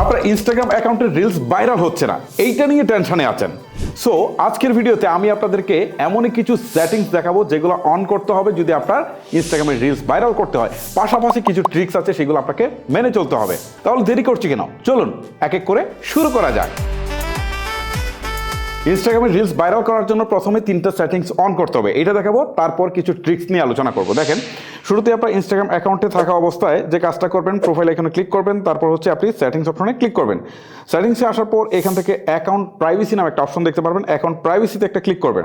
আপনার ইনস্টাগ্রাম অ্যাকাউন্টের reels viral হচ্ছে না। এইটা নিয়ে টেনশনে আছেন। সো আজকের ভিডিওতে আমি আপনাদেরকে এমনই কিছু সেটিংস দেখাবো যেগুলো অন করতে হবে যদি আপনার ইনস্টাগ্রামে রিলস ভাইরাল করতে হয়। পাশাপাশি কিছু ট্রিক্স আছে সেগুলো আপনাকে মেনে চলতে হবে। তাহলে দেরি করছি কেন? চলুন, এক এক করে শুরু করা যাক। ইনস্টাগ্রামে রিলস ভাইরাল করার জন্য প্রথমে তিনটা সেটিংস অন করতে হবে। এটা দেখাবো, তারপর কিছু ট্রিক্স নিয়ে আলোচনা করব। দেখেন শুরুতে আপনার ইনস্টাগ্রাম অ্যাকাউন্টে থাকা অবস্থায় যে কাজটা করবেন প্রোফাইল এখানে ক্লিক করবেন, তারপর হচ্ছে আপনি সেটিংস অপশনে ক্লিক করবেন। সেটিংসে আসার পর এখান থেকে অ্যাকাউন্ট প্রাইভেসি নামে একটা অপশন দেখতে পারবেন অ্যাকাউন্ট প্রাইভেসিতে একটা ক্লিক করবেন।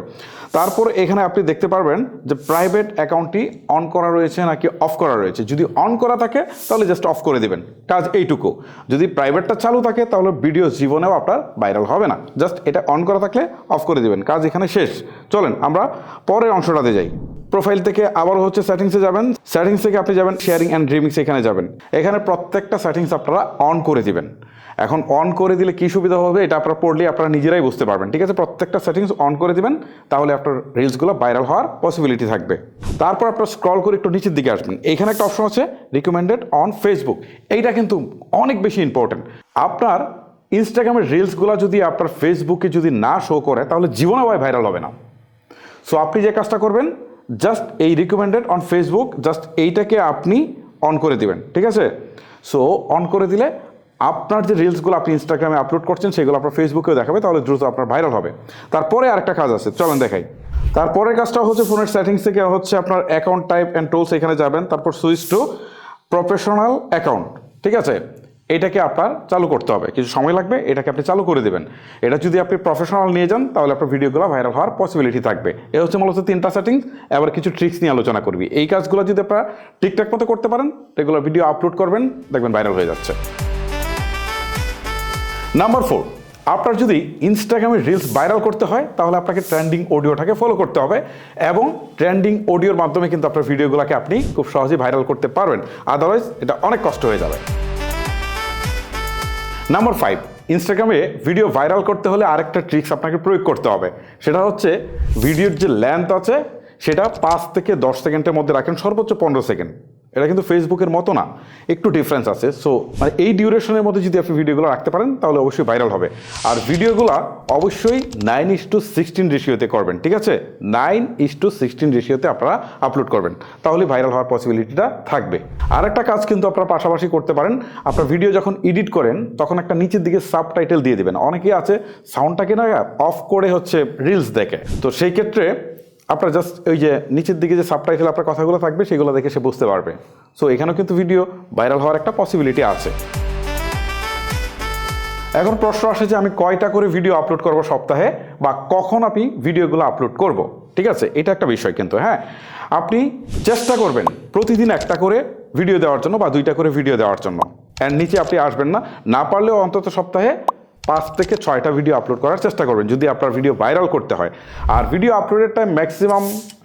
তারপর এখানে আপনি দেখতে পারবেন যে প্রাইভেট অ্যাকাউন্টটি অন করা রয়েছে নাকি অফ করা রয়েছে। যদি অন করা থাকে, তাহলে জাস্ট অফ করে দেবেন। কাজ এইটুকু। যদি প্রাইভেটটা চালু থাকে, তাহলে ভিডিও জীবনেও আপনার ভাইরাল হবে না। জাস্ট এটা অন করা থাকলে অফ করে দিবেন। কাজ এখানে শেষ। চলেন, আমরা পরের অংশটাতে যাই। প্রোফাইল থেকে আবার হচ্ছে সেটিংসে যাবেন। সেটিংস থেকে আপনি যাবেন, শেয়ারিং অ্যান্ড ড্রিমিংস এখানে যাবেন। এখানে প্রত্যেকটা সেটিংস আপনারা অন করে দিবেন। এখন অন করে দিলে কি সুবিধা হবে এটা আপনারা পড়লে আপনারা নিজেরাই বুঝতে পারবেন, ঠিক আছে? প্রত্যেকটা সেটিংস অন করে দিবেন, তাহলে আপনার রিলসগুলো ভাইরাল হওয়ার পসিবিলিটি থাকবে। তারপর আপনার স্ক্রল করে একটু নিচের দিকে আসবেন। এখানে একটা অপশন আছে রিকমেন্ডেড অন ফেসবুক এইটা কিন্তু অনেক বেশি ইম্পর্টেন্ট আপনার ইনস্টাগ্রামের রিলসগুলো যদি আপনার ফেসবুকে যদি না শো করে, তাহলে জীবনে ভাইরাল হবে না। সো আপনি যে কাজটা করবেন জাস্ট এই রিকমেন্ডেড অন ফেসবুক জাস্ট এইটাকে আপনি অন করে দিবেন, ঠিক আছে? সো অন করে দিলে আপনার যে রিলসগুলো আপনি ইনস্টাগ্রামে আপলোড করছেন, সেগুলো আপনার ফেসবুকেও দেখাবে, তাহলে দ্রুত আপনার ভাইরাল হবে। তারপরে আরেকটা কাজ আছে, চলেন দেখাই। তারপরের কাজটা হচ্ছে ফোনের সেটিংস থেকে হচ্ছে আপনার অ্যাকাউন্ট টাইপ অ্যান্ড টুলস এখানে যাবেন, তারপর সুইচ টু প্রফেশনাল অ্যাকাউন্ট ঠিক আছে? এটাকে আপনার চালু করতে হবে। কিছু সময় লাগবে, এটাকে আপনি চালু করে দেবেন। এটা যদি আপনি প্রফেশনাল নিয়ে যান, তাহলে আপনার ভিডিওগুলো ভাইরাল হওয়ার পসিবিলিটি থাকবে। এ হচ্ছে মূলত তিনটা সেটিংস এবার কিছু ট্রিক্স নিয়ে আলোচনা করবি। এই কাজগুলো যদি আপনারা ঠিকঠাক মতো করতে পারেন রেগুলার ভিডিও আপলোড করবেন, দেখবেন ভাইরাল হয়ে যাচ্ছে। নাম্বার ফোর আপনার যদি ইনস্টাগ্রামে রিলস ভাইরাল করতে হয়, তাহলে আপনাকে ট্রেন্ডিং অডিওটাকে ফলো করতে হবে এবং ট্রেন্ডিং অডিওর মাধ্যমে কিন্তু আপনার ভিডিওগুলোকে আপনি খুব সহজেই ভাইরাল করতে পারবেন। আদারওয়াইজ এটা অনেক কষ্ট হয়ে যাবে। নাম্বার ফাইভ ইনস্টাগ্রামে ভিডিও ভাইরাল করতে হলে আরেকটা ট্রিক্স আপনাকে প্রয়োগ করতে হবে। সেটা হচ্ছে ভিডিওর যে লেন্থ আছে, সেটা পাঁচ থেকে দশ সেকেন্ডের মধ্যে রাখেন, সর্বোচ্চ পনেরো সেকেন্ড এটা কিন্তু ফেসবুকের মতো না, একটু ডিফারেন্স আছে। সো মানে এই ডিউরেশনের মধ্যে যদি আপনি ভিডিওগুলো রাখতে পারেন, তাহলে অবশ্যই ভাইরাল হবে। আর ভিডিওগুলো অবশ্যই নাইন ইস টু সিক্সটিন রেশিওতে করবেন, ঠিক আছে? নাইন ইস টু সিক্সটিন রেশিওতে আপনারা আপলোড করবেন। তাহলে ভাইরাল হওয়ার পসিবিলিটিটা থাকবে। আর একটা কাজ কিন্তু আপনারা পাশাপাশি করতে পারেন, আপনার ভিডিও যখন এডিট করেন, তখন একটা নিচের দিকে সাব টাইটেল দিয়ে দেবেন। অনেকেই আছে সাউন্ডটাকে না অফ করে হচ্ছে রিলস দেখে। তো সেই ক্ষেত্রে আপনার জাস্ট ওই যে নিচের দিকে যে সাবটাইটেল আপনার কথাগুলো থাকবে, সেগুলো দেখে সে বুঝতে পারবে। সো এখানেও কিন্তু ভিডিও ভাইরাল হওয়ার একটা পসিবিলিটি আছে। এখন প্রশ্ন আসে যে আমি কয়টা করে ভিডিও আপলোড করব সপ্তাহে বা কখন আপনি ভিডিওগুলো আপলোড করব? ঠিক আছে? এটা একটা বিষয় কিন্তু হ্যাঁ? আপনি চেষ্টা করবেন প্রতিদিন একটা করে ভিডিও দেওয়ার জন্য বা দুইটা করে ভিডিও দেওয়ার জন্য। অ্যান্ড নিচে আপনি আসবেন না। না পারলেও অন্তত সপ্তাহে পাঁচ থেকে ছয়টা ভিডিও আপলোড করার চেষ্টা করবেন, যদি আপনার ভিডিও ভাইরাল করতে হয়। আর ভিডিও আপলোডের টাইম ম্যাক্সিমাম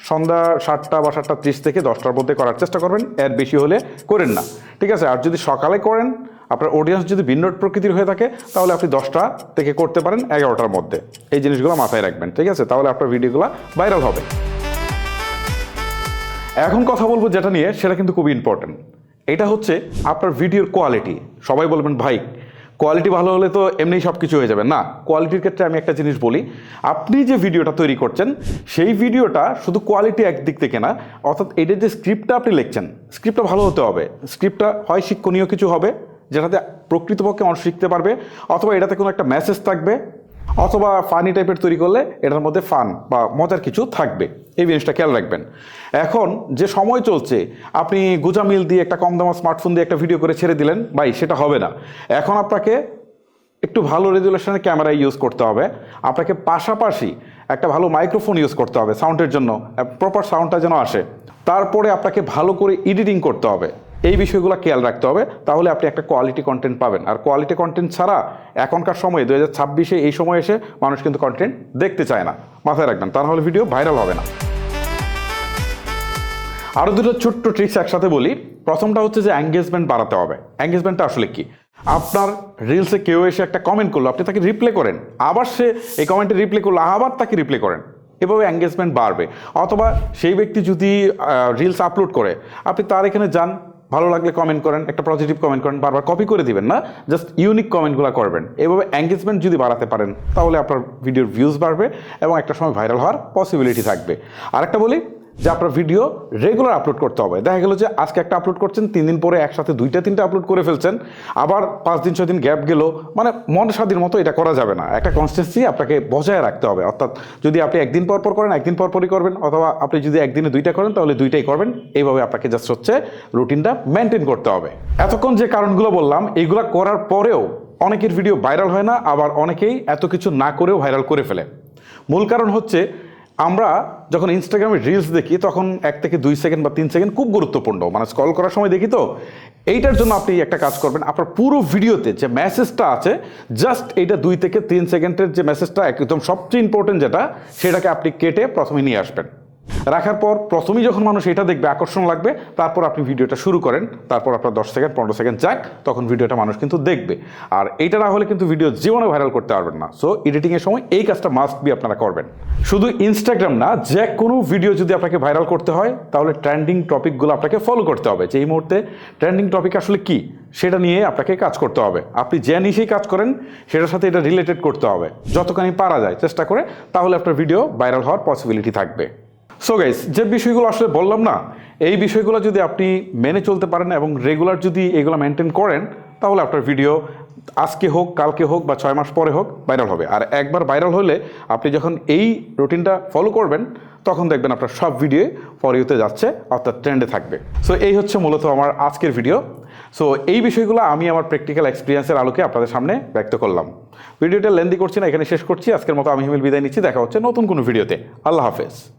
সন্ধ্যা সাতটা বা সাতটা ত্রিশ থেকে দশটার মধ্যে করার চেষ্টা করবেন, এর বেশি হলে করেন না। ঠিক আছে, আর যদি সকালে করেন, আপনার অডিয়েন্স যদি ভিন্ন প্রকৃতির হয়ে থাকে, তাহলে আপনি দশটা থেকে করতে পারেন এগারোটার মধ্যে। এই জিনিসগুলো মাথায় রাখবেন, ঠিক আছে? তাহলে আপনার ভিডিওগুলো ভাইরাল হবে। এখন কথা বলব যেটা নিয়ে, সেটা কিন্তু খুবই ইম্পর্টেন্ট এটা হচ্ছে আপনার ভিডিওর কোয়ালিটি সবাই বলবেন, ভাই কোয়ালিটি ভালো হলে তো এমনি সব কিছু হয়ে যাবে। না কোয়ালিটির ক্ষেত্রে আমি একটা জিনিস বলি, আপনি যে ভিডিওটা তৈরি করছেন, সেই ভিডিওটা শুধু কোয়ালিটি একদিক থেকে না, অর্থাৎ এটার যে স্ক্রিপ্টটা আপনি লিখছেন স্ক্রিপ্টটা ভালো হতে হবে। স্ক্রিপ্টটা হয় শিক্ষণীয় কিছু হবে, যেটাতে প্রকৃতপক্ষে অনেক শিখতে পারবে, অথবা এটাতে কোনো একটা মেসেজ থাকবে অথবা ফানি টাইপের তৈরি করলে এটার মধ্যে ফান বা মজার কিছু থাকবে। এই জিনিসটা খেয়াল রাখবেন। এখন যে সময় চলছে, আপনি গুজামিল দিয়ে একটা কম দামা স্মার্টফোন দিয়ে একটা ভিডিও করে ছেড়ে দিলেন, ভাই, সেটা হবে না। এখন আপনাকে একটু ভালো রেজুলেশনের ক্যামেরা ইউজ করতে হবে। আপনাকে পাশাপাশি একটা ভালো মাইক্রোফোন ইউজ করতে হবে সাউন্ডের জন্য প্রপার সাউন্ডটা যেন আসে। তারপরে আপনাকে ভালো করে এডিটিং করতে হবে। এই বিষয়গুলো খেয়াল রাখতে হবে। তাহলে আপনি একটা কোয়ালিটি কন্টেন্ট পাবেন। আর কোয়ালিটি কন্টেন্ট ছাড়া এখনকার সময়ে দু হাজার ছাব্বিশে এই সময় এসে মানুষ কিন্তু কন্টেন্ট দেখতে চায় না। মাথায় রাখবেন তা নাহলে ভিডিও ভাইরাল হবে না। আরও দুটো ছোট্ট ট্রিক্স একসাথে বলি। প্রথমটা হচ্ছে যে অ্যাঙ্গেজমেন্ট বাড়াতে হবে। অ্যাঙ্গেজমেন্টটা আসলে কি? আপনার রিলসে কেউ এসে একটা কমেন্ট করল, আপনি তাকে রিপ্লে করেন। আবার সে এই কমেন্টে রিপ্লে করল, আবার তাকে রিপ্লে করেন। এভাবে অ্যাঙ্গেজমেন্ট বাড়বে। অথবা সেই ব্যক্তি যদি রিলস আপলোড করে, আপনি তার এখানে যান ভালো লাগলে কমেন্ট করেন, একটা পজিটিভ কমেন্ট করেন, বারবার কপি করে দিবেন না জাস্ট ইউনিক কমেন্টগুলো করবেন। এভাবে এঙ্গেজমেন্ট যদি বাড়াতে পারেন, তাহলে আপনার ভিডিওর ভিউজ বাড়বে এবং একটা সময় ভাইরাল হওয়ার পসিবিলিটি থাকবে। আর একটা বলি যে আপনার ভিডিও রেগুলার আপলোড করতে হবে। দেখা গেল যে আজকে একটা আপলোড করছেন, তিন দিন পরে একসাথে দুইটা, তিনটা আপলোড করে ফেলছেন, আবার পাঁচ দিন, ছয় দিন গ্যাপ গেল মানে মন স্বাধীন মতো এটা করা যাবে না। একটা কনসিস্টেন্সি আপনাকে বজায় রাখতে হবে। অর্থাৎ যদি আপনি একদিন পর পর করেন, একদিন পর পরই করবেন, অথবা আপনি যদি একদিনে দুইটা করেন, তাহলে দুইটাই করবেন। এইভাবে আপনাকে জাস্ট হচ্ছে রুটিনটা মেনটেন করতে হবে। এতক্ষণ যে কারণগুলো বললাম এইগুলো করার পরেও অনেকের ভিডিও ভাইরাল হয় না, আবার অনেকেই এত কিছু না করেও ভাইরাল করে ফেলে। মূল কারণ হচ্ছে আমরা যখন ইনস্টাগ্রামে রিলস দেখি, তখন এক থেকে দুই সেকেন্ড বা তিন সেকেন্ড খুব গুরুত্বপূর্ণ। মানে স্কল করার সময় দেখি তো, এইটার জন্য আপনি একটা কাজ করবেন। আপনার পুরো ভিডিওতে যে মেসেজটা আছে জাস্ট এইটা দুই থেকে তিন সেকেন্ডের যে মেসেজটা একদম সবচেয়ে ইম্পর্টেন্ট যেটা, সেটাকে আপনি কেটে প্রথমে নিয়ে আসবেন। রাখার পর প্রথমেই যখন মানুষ এটা দেখবে, আকর্ষণ লাগবে, তারপর আপনি ভিডিওটা শুরু করেন, তারপর আপনার দশ সেকেন্ড, পনেরো সেকেন্ড যাক, তখন ভিডিওটা মানুষ কিন্তু দেখবে। আর এইটা না হলে কিন্তু ভিডিও জীবনে ভাইরাল করতে পারবেন না। সো এডিটিংয়ের সময় এই কাজটা মাস্ট বি আপনারা করবেন। শুধু ইনস্টাগ্রাম না, যে কোনো ভিডিও যদি আপনাকে ভাইরাল করতে হয়, তাহলে ট্রেন্ডিং টপিকগুলো আপনাকে ফলো করতে হবে। যে এই মুহূর্তে ট্রেন্ডিং টপিক আসলে কি, সেটা নিয়ে আপনাকে কাজ করতে হবে। আপনি যে নিশেই কাজ করেন, সেটার সাথে এটা রিলেটেড করতে হবে। যতখানি পারা যায়, চেষ্টা করে, তাহলে আপনার ভিডিও ভাইরাল হওয়ার পসিবিলিটি থাকবে। সো গাইস যে বিষয়গুলো আসলে বললাম না, এই বিষয়গুলো যদি আপনি মেনে চলতে পারেন এবং রেগুলার যদি এগুলো মেনটেন করেন, তাহলে আপনার ভিডিও আজকে হোক, কালকে হোক বা ছয় মাস পরে হোক ভাইরাল হবে। আর একবার ভাইরাল হলে আপনি যখন এই রুটিনটা ফলো করবেন, তখন দেখবেন আপনার সব ভিডিও ফর ইউতে যাচ্ছে, অর্থাৎ ট্রেন্ডে থাকবে। সো এই হচ্ছে মূলত আমার আজকের ভিডিও সো এই বিষয়গুলো আমি আমার প্র্যাকটিক্যাল এক্সপিরিয়েন্সের আলোকে আপনাদের সামনে ব্যক্ত করলাম। ভিডিওটা লেন্দি করছি না, এখানে শেষ করছি। আজকের মতো আমি হিমেল বিদায় নিচ্ছি। দেখা হচ্ছে নতুন কোনো ভিডিওতে আল্লাহ হাফেজ।